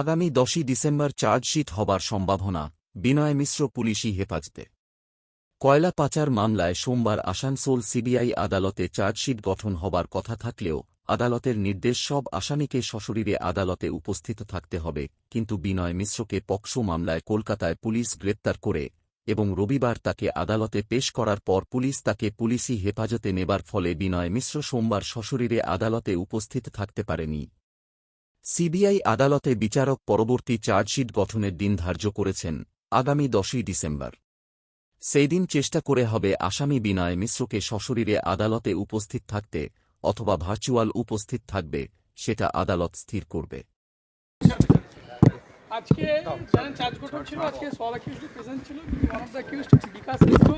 আগামী দশই December chargesheet হবার সম্ভাবনা, বিনয় মিশ্র পুলিশি হেফাজতে। কয়লা পাচার মামলায় সোমবার আসানসোল সিবিআই আদালতে চার্জশিট গঠন হবার কথা থাকলেও, আদালতের নির্দেশ সব আসামিকে সশরীরে আদালতে উপস্থিত থাকতে হবে, কিন্তু বিনয় মিশ্রকে পক্সো মামলায় কলকাতায় পুলিশ গ্রেপ্তার করে এবং রবিবার তাকে আদালতে পেশ করার পর পুলিশ তাকে পুলিশি হেফাজতে নেবার ফলে বিনয় মিশ্র সোমবার সশরীরে আদালতে উপস্থিত থাকতে পারেনি। সিবিআই আদালতে বিচারক পরবর্তী চার্জশিট গঠনের দিন ধার্য করেছেন, আগামী দশই ডিসেম্বর। সেই দিন চেষ্টা করে হবে আসামি বিনয় মিশ্রকে সশরীরে আদালতে উপস্থিত থাকতে অথবা ভার্চুয়াল উপস্থিত থাকবে, সেটা আদালত স্থির করবে। মিশ্র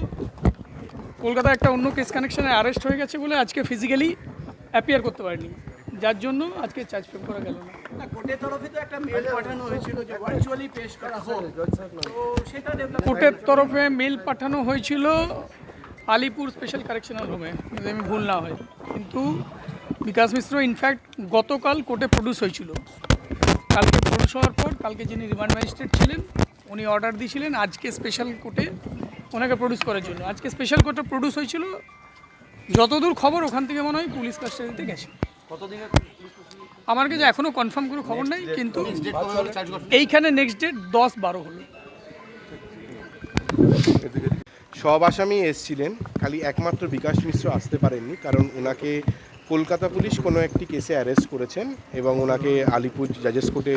কলকাতা একটা অন্য কেস কানেকশনে অ্যারেস্ট হয়ে গেছে বলে আজকে ফিজিক্যালি অ্যাপিয়ার করতে পারেনি যার জন্য আজকে চার্জ ফ্রেম করা গেল না। কোর্টের তরফে তো একটা মেল পাঠানো হয়েছিল যে ভার্চুয়ালি পেশ করা হোক। তো সেটা কোর্টের তরফে মেল পাঠানো হয়েছিল আলিপুর স্পেশাল কারেকশনাল হোমে যদি আমি ভুল না হয়। কিন্তু বিকাশ মিশ্র ইনফ্যাক্ট গতকাল কোর্টে প্রডিউস হয়েছিল। কালকে প্রডিউস হওয়ার পর কালকে যিনি রিমান্ড ম্যাজিস্ট্রেট ছিলেন উনি অর্ডার দিয়েছিলেন আজকে স্পেশাল কোর্টে ওনাকে প্রডিউস করার জন্য। আজকে স্পেশাল কোর্টে প্রডিউস হয়েছিল যতদূর খবর ওখান থেকে মনে হয় পুলিশ কাস্টাডিতে গেছে। আমার কাছে এখনও কনফার্ম কোনো খবর নেই কিন্তু এইখানে নেক্সট ডেট দশ বারো হলো। সব আসামি এসছিলেন খালি একমাত্র বিকাশ মিশ্র আসতে পারেননি কারণ ওনাকে কলকাতা পুলিশ কোনো একটি কেসে অ্যারেস্ট করেছেন এবং ওনাকে আলিপুর জাজেস কোর্টে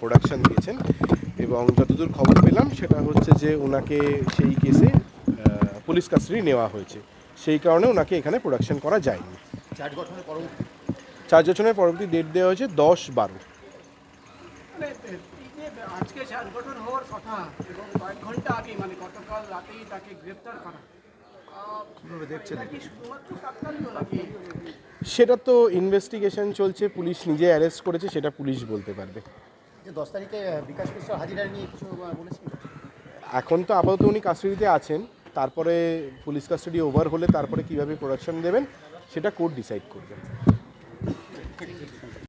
প্রোডাকশন দিয়েছেন। এবং যতদূর খবর পেলাম সেটা হচ্ছে যে ওনাকে সেই কেসে পুলিশ কাস্টাডি নেওয়া হয়েছে। সেই কারণে ওনাকে এখানে প্রোডাকশন করা যায়নি। চার্জ গঠনের পরবর্তী? চার জনের পরবর্তী ডেট দেওয়া হয়েছে দশ বারো। মানে এই যে আজকে চার্জ গঠন হওয়ার কথা এবং কয়েক ঘণ্টা আগে মানে গতকাল রাতেই তাকে গ্রেপ্তার করা। সেটা তো ইনভেস্টিগেশন চলছে পুলিশ নিজে অ্যারেস্ট করেছে সেটা পুলিশ বলতে পারবে। দশ তারিখে বিকাশ মিশ্র হাজিরা নিয়ে কিছু বলেছেন এখন তো আপাতত উনি কাস্টাডিতে আছেন তারপরে পুলিশ কাস্টাডি ওভার হলে তারপরে কীভাবে প্রোডাকশন দেবেন সেটা কোর্ট ডিসাইড করবে।